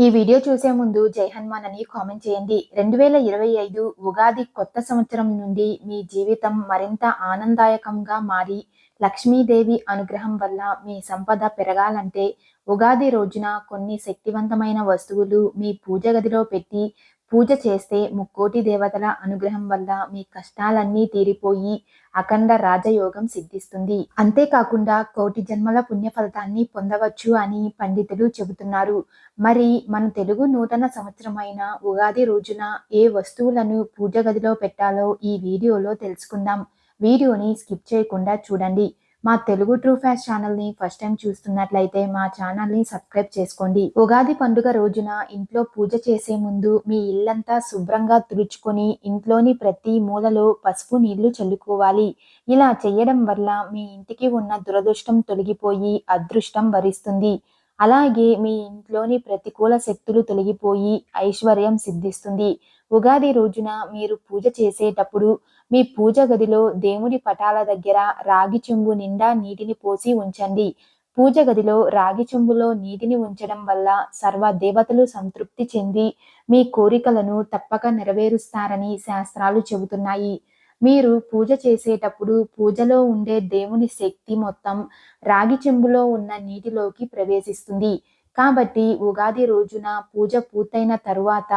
ఈ వీడియో చూసే ముందు జై హనుమాన్ అని కామెంట్ చేయండి. రెండు వేల ఇరవై ఐదు ఉగాది కొత్త సంవత్సరం నుండి మీ జీవితం మరింత ఆనందాయకంగా మారి లక్ష్మీదేవి అనుగ్రహం వల్ల మీ సంపద పెరగాలంటే ఉగాది రోజున కొన్ని శక్తివంతమైన వస్తువులు మీ పూజ గదిలో పెట్టి పూజ చేస్తే ముక్కోటి దేవతల అనుగ్రహం వల్ల మీ కష్టాలన్నీ తీరిపోయి అఖండ రాజయోగం సిద్ధిస్తుంది. అంతేకాకుండా కోటి జన్మల పుణ్య ఫలితాన్ని పొందవచ్చు అని పండితులు చెబుతున్నారు. మరి మన తెలుగు నూతన సంవత్సరమైన ఉగాది రోజున ఏ వస్తువులను పూజ గదిలో పెట్టాలో ఈ వీడియోలో తెలుసుకుందాం. వీడియోని స్కిప్ చేయకుండా చూడండి. మా తెలుగు ట్రూ ఫ్యాష్ ఛానల్ని ఫస్ట్ టైం చూస్తున్నట్లయితే మా ఛానల్ని సబ్స్క్రైబ్ చేసుకోండి. ఉగాది పండుగ రోజున ఇంట్లో పూజ చేసే ముందు మీ ఇల్లంతా శుభ్రంగా తుడుచుకొని ఇంట్లోని ప్రతి మూలలో పసుపు నీళ్ళు చల్లుకోవాలి. ఇలా చేయడం వల్ల మీ ఇంటికి ఉన్న దురదృష్టం తొలగిపోయి అదృష్టం వరిస్తుంది. అలాగే మీ ఇంట్లోని ప్రతికూల శక్తులు తొలగిపోయి ఐశ్వర్యం సిద్ధిస్తుంది. ఉగాది రోజున మీరు పూజ చేసేటప్పుడు మీ పూజ గదిలో దేవుడి పటాల దగ్గర రాగి చెంబు నిండా నీటిని పోసి ఉంచండి. పూజ గదిలో రాగి చెంబులో నీటిని ఉంచడం వల్ల సర్వ దేవతలు సంతృప్తి చెంది మీ కోరికలను తప్పక నెరవేరుస్తారని శాస్త్రాలు చెబుతున్నాయి. మీరు పూజ చేసేటప్పుడు పూజలో ఉండే దేవుని శక్తి మొత్తం రాగి చెంబులో ఉన్న నీటిలోకి ప్రవేశిస్తుంది. కాబట్టి ఉగాది రోజున పూజ పూర్తయిన తరువాత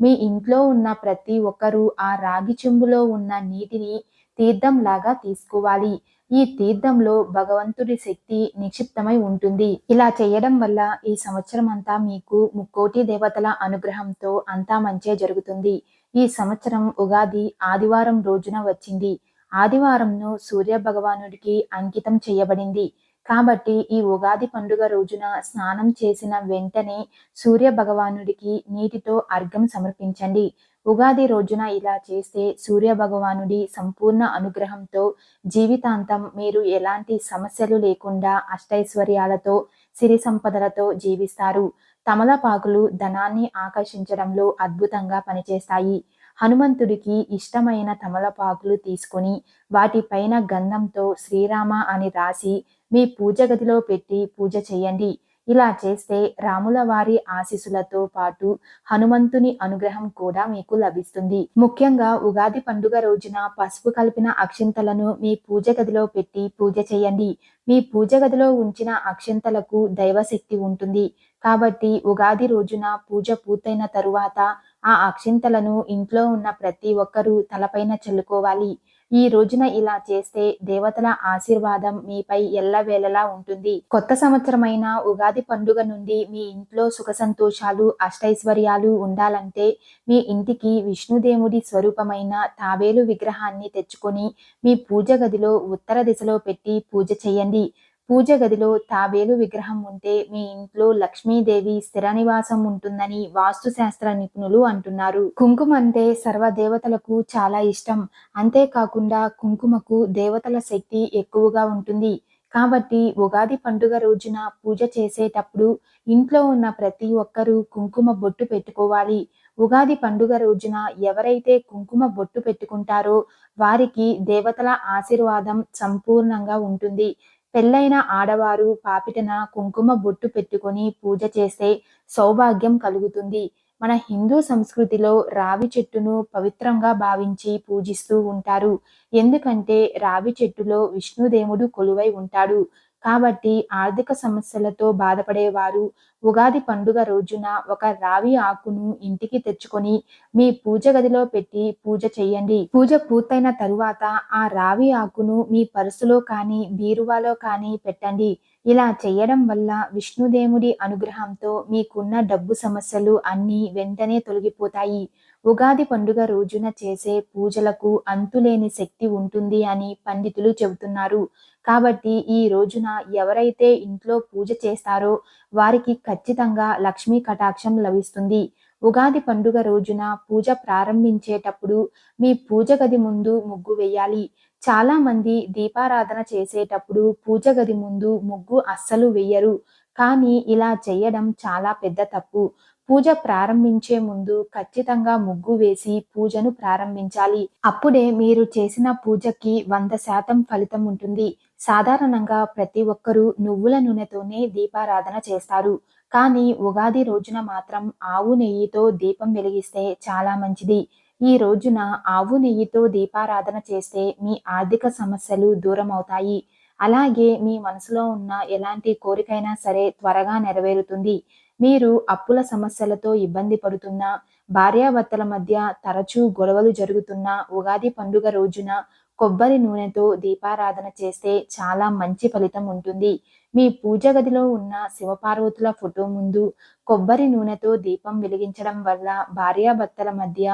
మీ ఇంట్లో ఉన్న ప్రతి ఒక్కరూ ఆ రాగి చెంబులో ఉన్న నీటిని తీర్థంలాగా తీసుకోవాలి. ఈ తీర్థంలో భగవంతుడి శక్తి నిక్షిప్తమై ఉంటుంది. ఇలా చేయడం వల్ల ఈ సంవత్సరం అంతా మీకు ముక్కోటి దేవతల అనుగ్రహంతో అంతా మంచే జరుగుతుంది. ఈ సంవత్సరం ఉగాది ఆదివారం రోజున వచ్చింది. ఆదివారంను సూర్య భగవానుడికి అంకితం చేయబడింది. కాబట్టి ఈ ఉగాది పండుగ రోజున స్నానం చేసిన వెంటనే సూర్య భగవానుడికి నీటితో అర్ఘం సమర్పించండి. ఉగాది రోజున ఇలా చేస్తే సూర్య భగవానుడి సంపూర్ణ అనుగ్రహంతో జీవితాంతం మీరు ఎలాంటి సమస్యలు లేకుండా అష్టైశ్వర్యాలతో సిరి సంపదలతో జీవిస్తారు. తమలపాకులు ధనాన్ని ఆకర్షించడంలో అద్భుతంగా పనిచేస్తాయి. హనుమంతుడికి ఇష్టమైన తమలపాకులు తీసుకొని వాటిపైన గంధంతో శ్రీరామ అని రాసి మీ పూజ గదిలో పెట్టి పూజ చేయండి. ఇలా చేస్తే రాముల వారి ఆశీసులతో పాటు హనుమంతుని అనుగ్రహం కూడా మీకు లభిస్తుంది. ముఖ్యంగా ఉగాది పండుగ రోజున పసుపు కలిపిన అక్షింతలను మీ పూజ గదిలో పెట్టి పూజ చేయండి. మీ పూజ గదిలో ఉంచిన అక్షింతలకు దైవశక్తి ఉంటుంది. కాబట్టి ఉగాది రోజున పూజ పూర్తయిన తరువాత ఆ అక్షింతలను ఇంట్లో ఉన్న ప్రతి ఒక్కరూ తలపైన చల్లుకోవాలి. ఈ రోజున ఇలా చేస్తే దేవతల ఆశీర్వాదం మీపై ఎల్లవేళలా ఉంటుంది. కొత్త సంవత్సరమైన ఉగాది పండుగ నుండి మీ ఇంట్లో సుఖ సంతోషాలు అష్టైశ్వర్యాలు ఉండాలంటే మీ ఇంటికి విష్ణుదేవుడి స్వరూపమైన తాబేలు విగ్రహాన్ని తెచ్చుకొని మీ పూజ గదిలో ఉత్తర దిశలో పెట్టి పూజ చేయండి. పూజ గదిలో తాబేలు విగ్రహం ఉంటే మీ ఇంట్లో లక్ష్మీదేవి స్థిర నివాసం ఉంటుందని వాస్తుశాస్త్ర నిపుణులు అంటున్నారు. కుంకుమ అంటే సర్వ దేవతలకు చాలా ఇష్టం. అంతేకాకుండా కుంకుమకు దేవతల శక్తి ఎక్కువగా ఉంటుంది. కాబట్టి ఉగాది పండుగ రోజున పూజ చేసేటప్పుడు ఇంట్లో ఉన్న ప్రతి ఒక్కరూ కుంకుమ బొట్టు పెట్టుకోవాలి. ఉగాది పండుగ రోజున ఎవరైతే కుంకుమ బొట్టు పెట్టుకుంటారో వారికి దేవతల ఆశీర్వాదం సంపూర్ణంగా ఉంటుంది. పెళ్ళైన ఆడవారు పాపిటన కుంకుమ బొట్టు పెట్టుకొని పూజ చేస్తే సౌభాగ్యం కలుగుతుంది. మన హిందూ సంస్కృతిలో రావి చెట్టును పవిత్రంగా భావించి పూజిస్తూ ఉంటారు. ఎందుకంటే రావి చెట్టులో విష్ణుదేవుడు కొలువై ఉంటాడు. కాబట్టి ఆర్థిక సమస్యలతో బాధపడేవారు. ఉగాది పండుగ రోజున ఒక రావి ఆకును ఇంటికి తెచ్చుకొని మీ పూజ గదిలో పెట్టి పూజ చేయండి పూజ పూర్తయిన తరువాత ఆ రావి ఆకును మీ పరుసులో కానీ బీరువాలో కానీ పెట్టండి. ఇలా చేయడం వల్ల విష్ణుదేవుడి అనుగ్రహంతో మీకున్న డబ్బు సమస్యలు అన్నీ వెంటనే తొలగిపోతాయి. ఉగాది పండుగ రోజున చేసే పూజలకు అంతులేని శక్తి ఉంటుంది అని పండితులు చెబుతున్నారు. కాబట్టి ఈ రోజున ఎవరైతే ఇంట్లో పూజ చేస్తారో వారికి ఖచ్చితంగా లక్ష్మీ కటాక్షం లభిస్తుంది. ఉగాది పండుగ రోజున పూజ ప్రారంభించేటప్పుడు మీ పూజ గది ముందు ముగ్గు వేయాలి. చాలా మంది దీపారాధన చేసేటప్పుడు పూజ గది ముందు ముగ్గు అస్సలు వేయరు. కానీ ఇలా చేయడం చాలా పెద్ద తప్పు. పూజ ప్రారంభించే ముందు ఖచ్చితంగా ముగ్గు వేసి పూజను ప్రారంభించాలి. అప్పుడే మీరు చేసిన పూజకి వంద శాతం ఫలితం ఉంటుంది. సాధారణంగా ప్రతి ఒక్కరూ నువ్వుల నూనెతోనే దీపారాధన చేస్తారు. కానీ ఉగాది రోజున మాత్రం ఆవు నెయ్యితో దీపం వెలిగిస్తే చాలా మంచిది. ఈ రోజున ఆవు నెయ్యితో దీపారాధన చేస్తే మీ ఆర్థిక సమస్యలు దూరం అవుతాయి అలాగే మీ మనసులో ఉన్న ఎలాంటి కోరికైనా సరే త్వరగా నెరవేరుతుంది. మీరు అప్పుల సమస్యలతో ఇబ్బంది పడుతున్నా భార్యాభర్తల మధ్య తరచూ గొడవలు జరుగుతున్న ఉగాది పండుగ రోజున కొబ్బరి నూనెతో దీపారాధన చేస్తే చాలా మంచి ఫలితం ఉంటుంది. మీ పూజ గదిలో ఉన్న శివపార్వతుల ఫోటో ముందు కొబ్బరి నూనెతో దీపం వెలిగించడం వల్ల భార్యాభర్తల మధ్య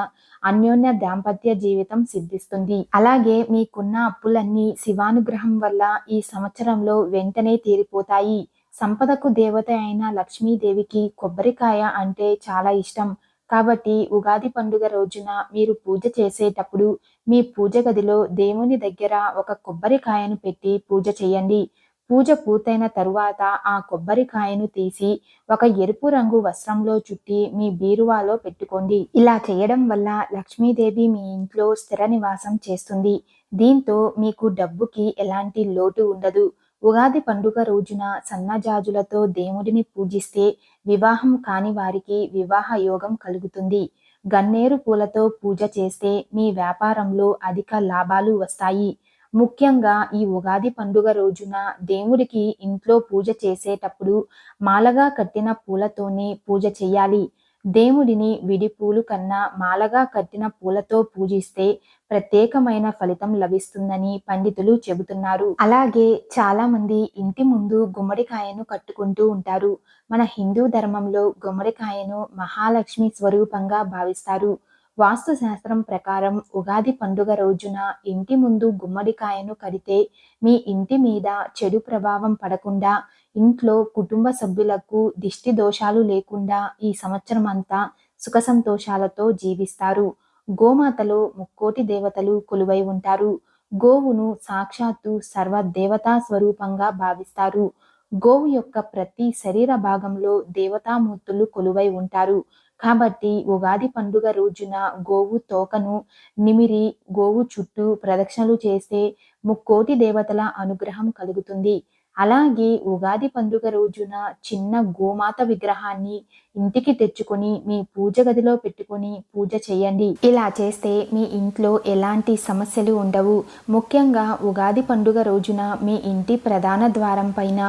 అన్యోన్య దాంపత్య జీవితం సిద్ధిస్తుంది. అలాగే మీకున్న అప్పులన్నీ శివానుగ్రహం వల్ల ఈ సంవత్సరంలో వెంటనే తీరిపోతాయి. సంపదకు దేవత అయిన లక్ష్మీదేవికి కొబ్బరికాయ అంటే చాలా ఇష్టం. కాబట్టి ఉగాది పండుగ రోజున మీరు పూజ చేసేటప్పుడు మీ పూజ గదిలో దేవుని దగ్గర ఒక కొబ్బరికాయను పెట్టి పూజ చేయండి. పూజ పూర్తయిన తరువాత ఆ కొబ్బరికాయను తీసి ఒక ఎరుపు రంగు వస్త్రంలో చుట్టి మీ బీరువాలో పెట్టుకోండి. ఇలా చేయడం వల్ల లక్ష్మీదేవి మీ ఇంట్లో స్థిర నివాసం చేస్తుంది. దీంతో మీకు డబ్బుకి ఎలాంటి లోటు ఉండదు. ఉగాది పండుగ రోజున సన్నజాజులతో దేవుడిని పూజిస్తే వివాహం కాని వారికి వివాహ యోగం కలుగుతుంది. గన్నేరు పూలతో పూజ చేస్తే మీ వ్యాపారంలో అధిక లాభాలు వస్తాయి. ముఖ్యంగా ఈ ఉగాది పండుగ రోజున దేవుడికి ఇంట్లో పూజ చేసేటప్పుడు మాలగా కట్టిన పూలతోనే పూజ చేయాలి. దేవుడిని విడి పూలు కన్నా మాలగా కట్టిన పూలతో పూజిస్తే ప్రత్యేకమైన ఫలితం లభిస్తుందని పండితులు చెబుతున్నారు. అలాగే చాలా మంది ఇంటి ముందు గుమ్మడికాయను కట్టుకుంటూ ఉంటారు. మన హిందూ ధర్మంలో గుమ్మడికాయను మహాలక్ష్మి స్వరూపంగా భావిస్తారు. వాస్తు శాస్త్రం ప్రకారం ఉగాది పండుగ రోజున ఇంటి ముందు గుమ్మడికాయను కడితే మీ ఇంటి మీద చెడు ప్రభావం పడకుండా ఇంట్లో కుటుంబ సభ్యులకు దిష్టి దోషాలు లేకుండా ఈ సంవత్సరం అంతా సుఖ సంతోషాలతో జీవిస్తారు. గోమాతలో ముక్కోటి దేవతలు కొలువై ఉంటారు. గోవును సాక్షాత్తు సర్వ దేవతా స్వరూపంగా భావిస్తారు. గోవు యొక్క ప్రతి శరీర భాగంలో దేవతామూర్తులు కొలువై ఉంటారు. కాబట్టి ఉగాది పండుగ రోజున గోవు తోకను నిమిరి గోవు చుట్టూ ప్రదక్షిణలు చేస్తే ముక్కోటి దేవతల అనుగ్రహం కలుగుతుంది. అలాగే ఉగాది పండుగ రోజున చిన్న గోమాత విగ్రహాన్ని ఇంటికి తెచ్చుకొని మీ పూజ గదిలో పెట్టుకొని పూజ చేయండి ఇలా చేస్తే మీ ఇంట్లో ఎలాంటి సమస్యలు ఉండవు. ముఖ్యంగా ఉగాది పండుగ రోజున మీ ఇంటి ప్రధాన ద్వారం పైన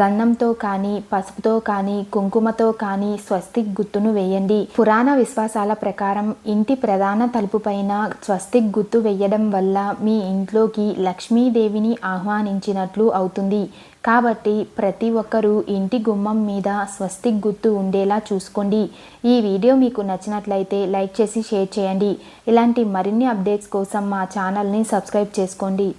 గంధంతో కానీ పసుపుతో కానీ కుంకుమతో కానీ స్వస్తిక్ గుర్తును వేయండి. పురాణ విశ్వాసాల ప్రకారం ఇంటి ప్రధాన తలుపు పైన స్వస్తిక్ గుర్తు వేయడం వల్ల మీ ఇంట్లోకి లక్ష్మీదేవిని ఆహ్వానించినట్లు అవుతుంది. కాబట్టి ప్రతి ఒక్కరూ ఇంటి గుమ్మం మీద స్వస్తిక్ గుర్తు ఉండేలా చూసుకోండి. ఈ వీడియో మీకు నచ్చినట్లయితే లైక్ చేసి షేర్ చేయండి. ఇలాంటి మరిన్ని అప్డేట్స్ కోసం మా ఛానల్ని సబ్స్క్రైబ్ చేసుకోండి.